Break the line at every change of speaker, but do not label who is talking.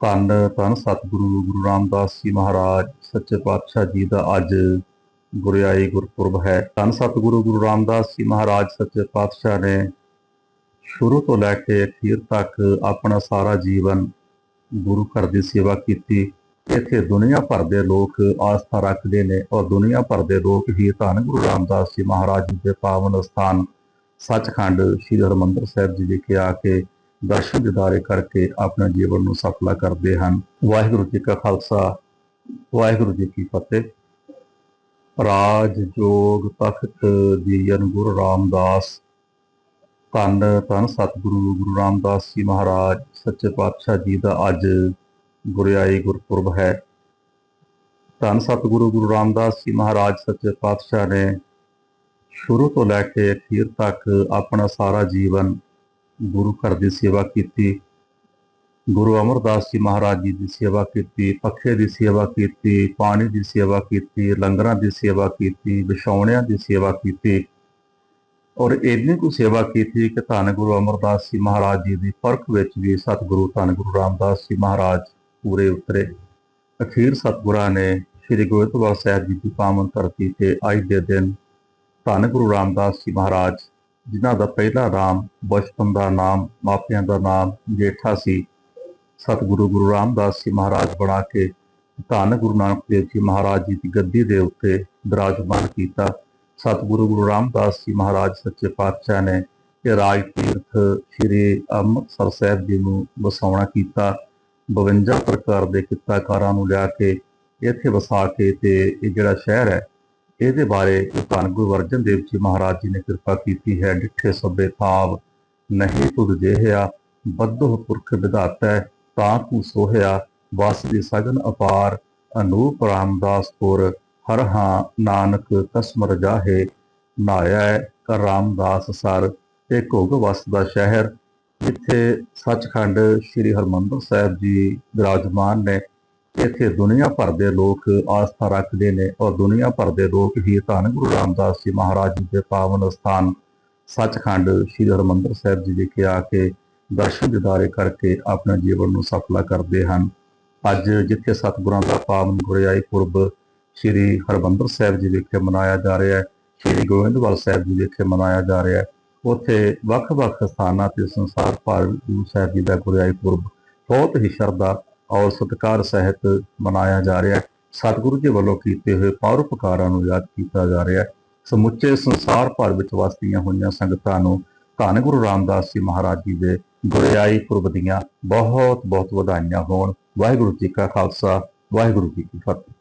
ਧੰਨ ਧੰਨ ਸਤਿਗੁਰੂ, ਗੁਰੂ ਰਾਮਦਾਸ ਜੀ ਮਹਾਰਾਜ, ਸੱਚੇ ਪਾਤਸ਼ਾਹ ਜੀ ਦਾ ਅੱਜ ਗੁਰਿਆਈ ਗੁਰਪੁਰਬ ਹੈ। ਧੰਨ ਸਤਿਗੁਰੂ, ਗੁਰੂ ਰਾਮਦਾਸ ਜੀ ਮਹਾਰਾਜ, ਸੱਚੇ ਪਾਤਸ਼ਾਹ ਨੇ ਸ਼ੁਰੂ ਤੋਂ ਲੈ ਕੇ ਅਖੀਰ ਤੱਕ ਆਪਣਾ ਸਾਰਾ ਜੀਵਨ ਗੁਰੂ ਘਰ ਦੀ ਸੇਵਾ ਕੀਤੀ। ਇੱਥੇ ਦੁਨੀਆ ਭਰ ਦੇ ਲੋਕ ਆਸਥਾ ਰੱਖਦੇ ਨੇ ਔਰ ਦੁਨੀਆ ਭਰ ਦੇ ਲੋਕ ਹੀ ਧੰਨ ਗੁਰੂ ਰਾਮਦਾਸ ਜੀ ਮਹਾਰਾਜ ਜੀ ਦੇ ਪਾਵਨ ਸਥਾਨ ਸੱਚਖੰਡ ਸ੍ਰੀ ਹਰਿਮੰਦਰ ਸਾਹਿਬ ਜੀ ਵਿਖੇ ਆ ਕੇ ਦਰਸ਼ਨ ਦਿਦਾਰੇ ਕਰਕੇ ਆਪਣੇ ਜੀਵਨ ਨੂੰ ਸਫਲਾ ਕਰਦੇ ਹਨ। ਵਾਹਿਗੁਰੂ ਜੀ ਕਾ ਖਾਲਸਾ, ਵਾਹਿਗੁਰੂ ਜੀ ਕੀ ਫਤਿਹ। ਰਾਜ ਜੋਗ ਤਖਤ ਜੀਵਨ ਗੁਰੂ ਰਾਮਦਾਸ, ਧੰਨ ਧੰਨ ਸਤਿਗੁਰੂ ਗੁਰੂ ਰਾਮਦਾਸ ਜੀ ਮਹਾਰਾਜ, ਸੱਚੇ ਪਾਤਸ਼ਾਹ ਜੀ ਦਾ ਅੱਜ ਗੁਰਿਆਈ ਗੁਰਪੁਰਬ ਹੈ। ਧੰਨ ਸਤਿਗੁਰੂ ਗੁਰੂ ਰਾਮਦਾਸ ਜੀ ਮਹਾਰਾਜ, ਸੱਚੇ ਪਾਤਸ਼ਾਹ ਨੇ ਸ਼ੁਰੂ ਤੋਂ ਲੈ ਕੇ ਅਖੀਰ ਤੱਕ ਆਪਣਾ ਸਾਰਾ ਜੀਵਨ ਗੁਰੂ ਘਰ ਦੀ ਸੇਵਾ ਕੀਤੀ, ਗੁਰੂ ਅਮਰਦਾਸ ਜੀ ਮਹਾਰਾਜ ਜੀ ਦੀ ਸੇਵਾ ਕੀਤੀ, ਪੱਖੇ ਦੀ ਸੇਵਾ ਕੀਤੀ, ਪਾਣੀ ਦੀ ਸੇਵਾ ਕੀਤੀ, ਲੰਗਰਾਂ ਦੀ ਸੇਵਾ ਕੀਤੀ, ਵਿਛਾਉਣਿਆਂ ਦੀ ਸੇਵਾ ਕੀਤੀ ਔਰ ਇੰਨੀ ਕੁ ਸੇਵਾ ਕੀਤੀ ਕਿ ਧੰਨ ਗੁਰੂ ਅਮਰਦਾਸ ਜੀ ਮਹਾਰਾਜ ਜੀ ਦੀ ਪਰਖ ਵਿੱਚ ਵੀ ਸਤਿਗੁਰੂ ਧੰਨ ਗੁਰੂ ਰਾਮਦਾਸ ਜੀ ਮਹਾਰਾਜ ਪੂਰੇ ਉਤਰੇ। ਅਖੀਰ ਸਤਿਗੁਰਾਂ ਨੇ ਸ੍ਰੀ ਗੋਬਿੰਦਵਾਲ ਸਾਹਿਬ ਜੀ ਦੀ ਪਾਵਨ ਧਰਤੀ ਤੇ ਅੱਜ ਦੇ ਦਿਨ ਧੰਨ ਗੁਰੂ ਰਾਮਦਾਸ ਜੀ ਮਹਾਰਾਜ ਜਿਨ੍ਹਾਂ ਦਾ ਪਹਿਲਾ ਨਾਮ ਬਚਪਨ ਦਾ ਨਾਮ, ਮਾਪਿਆਂ ਦਾ ਨਾਮ ਜੇਠਾ ਸੀ, ਸਤਿਗੁਰੂ ਗੁਰੂ ਰਾਮਦਾਸ ਜੀ ਮਹਾਰਾਜ ਬਣਾ ਕੇ ਧੰਨ ਗੁਰੂ ਨਾਨਕ ਦੇਵ ਜੀ ਮਹਾਰਾਜ ਜੀ ਦੀ ਗੱਦੀ ਦੇ ਉੱਤੇ ਬਿਰਾਜਮਾਨ ਕੀਤਾ। ਸਤਿਗੁਰੂ ਗੁਰੂ ਰਾਮਦਾਸ ਜੀ ਮਹਾਰਾਜ ਸੱਚੇ ਪਾਤਸ਼ਾਹ ਨੇ ਇਹ ਰਾਜ ਤੀਰਥ ਸ੍ਰੀ ਅੰਮ੍ਰਿਤਸਰ ਸਾਹਿਬ ਜੀ ਨੂੰ ਵਸਾਉਣਾ ਕੀਤਾ। 52 ਪ੍ਰਕਾਰ ਦੇ ਕਿੱਤਾਕਾਰਾਂ ਨੂੰ ਲਿਆ ਕੇ ਇੱਥੇ ਵਸਾ ਕੇ ਤੇ ਇਹ ਜਿਹੜਾ ਸ਼ਹਿਰ ਹੈ ਇਹਦੇ ਬਾਰੇ ਧੰਨ ਗੁਰੂ ਅਰਜਨ ਦੇਵ ਜੀ ਮਹਾਰਾਜ ਜੀ ਨੇ ਕਿਰਪਾ ਕੀਤੀ ਹੈ, ਡਿੱਠੇ ਸਭੇ ਥਾਵ ਨਹੀਂ ਤੁਧ ਜਿਹਿਆ ਬੱਧੋ ਪੁਰਖ ਵਿਧਾਤਾ, ਤਾਂ ਤੂੰ ਸੋਹਿਆ, ਵਸ ਦੀ ਸਗਨ ਅਪਾਰ, ਅਨੂਪ ਰਾਮਦਾਸਪੁਰ ਹਰ ਹਾਂ ਨਾਨਕ ਕਸਮ ਰਜਾਹੇ ਨਾਇਆ ਕਰ ਰਾਮਦਾਸ ਸਰ ਇਹ ਘੋਗ ਵਸਦਾ ਸ਼ਹਿਰ, ਜਿੱਥੇ ਸੱਚਖੰਡ ਸ੍ਰੀ ਹਰਮੰਦਰ ਸਾਹਿਬ ਜੀ ਵਿਰਾਜਮਾਨ ਨੇ ਇੱਥੇ ਦੁਨੀਆ ਭਰ ਦੇ ਲੋਕ ਆਸਥਾ ਰੱਖਦੇ ਨੇ ਔਰ ਦੁਨੀਆ ਭਰ ਦੇ ਲੋਕ ਹੀ ਧੰਨ ਗੁਰੂ ਰਾਮਦਾਸ ਜੀ ਮਹਾਰਾਜ ਜੀ ਦੇ ਪਾਵਨ ਸਥਾਨ ਸੱਚਖੰਡ ਸ੍ਰੀ ਹਰਿਮੰਦਰ ਸਾਹਿਬ ਜੀ ਵਿਖੇ ਆ ਕੇ ਦਰਸ਼ਨ ਦਿਦਾਰੇ ਕਰਕੇ ਆਪਣੇ ਜੀਵਨ ਨੂੰ ਸਫਲਾ ਕਰਦੇ ਹਨ। ਅੱਜ ਜਿੱਥੇ ਸਤਿਗੁਰਾਂ ਦਾ ਪਾਵਨ ਗੁਰਿਆਈ ਪੁਰਬ ਸ੍ਰੀ ਹਰਿਮੰਦਰ ਸਾਹਿਬ ਜੀ ਵਿਖੇ ਮਨਾਇਆ ਜਾ ਰਿਹਾ ਹੈ, ਸ੍ਰੀ ਗੋਬਿੰਦਵਾਲ ਸਾਹਿਬ ਜੀ ਵਿਖੇ ਮਨਾਇਆ ਜਾ ਰਿਹਾ ਹੈ, ਉੱਥੇ ਵੱਖ-ਵੱਖ ਸਥਾਨਾਂ ਤੇ ਸੰਸਾਰ ਭਰ ਗੁਰੂ ਸਾਹਿਬ ਜੀ ਦਾ ਗੁਰਿਆਈ ਪੁਰਬ ਬਹੁਤ ਹੀ ਸ਼ਰਧਾ ਔਰ ਸਤਿਕਾਰ ਸਹਿਤ ਮਨਾਇਆ ਜਾ ਰਿਹਾ ਹੈ। ਸਤਿਗੁਰੂ ਜੀ ਵੱਲੋਂ ਕੀਤੇ ਹੋਏ ਪਰਉਪਕਾਰਾਂ ਨੂੰ ਯਾਦ ਕੀਤਾ ਜਾ ਰਿਹਾ ਹੈ। ਸਮੁੱਚੇ ਸੰਸਾਰ ਭਰ ਵਿੱਚ ਵਸਦੀਆਂ ਹੋਈਆਂ ਸੰਗਤਾਂ ਨੂੰ ਧੰਨ ਗੁਰੂ ਰਾਮਦਾਸ ਜੀ ਮਹਾਰਾਜ ਜੀ ਦੇ ਗੁਰਿਆਈ ਪੁਰਬ ਦੀਆਂ ਬਹੁਤ ਬਹੁਤ ਵਧਾਈਆਂ ਹੋਣ। ਵਾਹਿਗੁਰੂ ਜੀ ਕਾ ਖਾਲਸਾ, ਵਾਹਿਗੁਰੂ ਜੀ ਕੀ ਫਤਿਹ।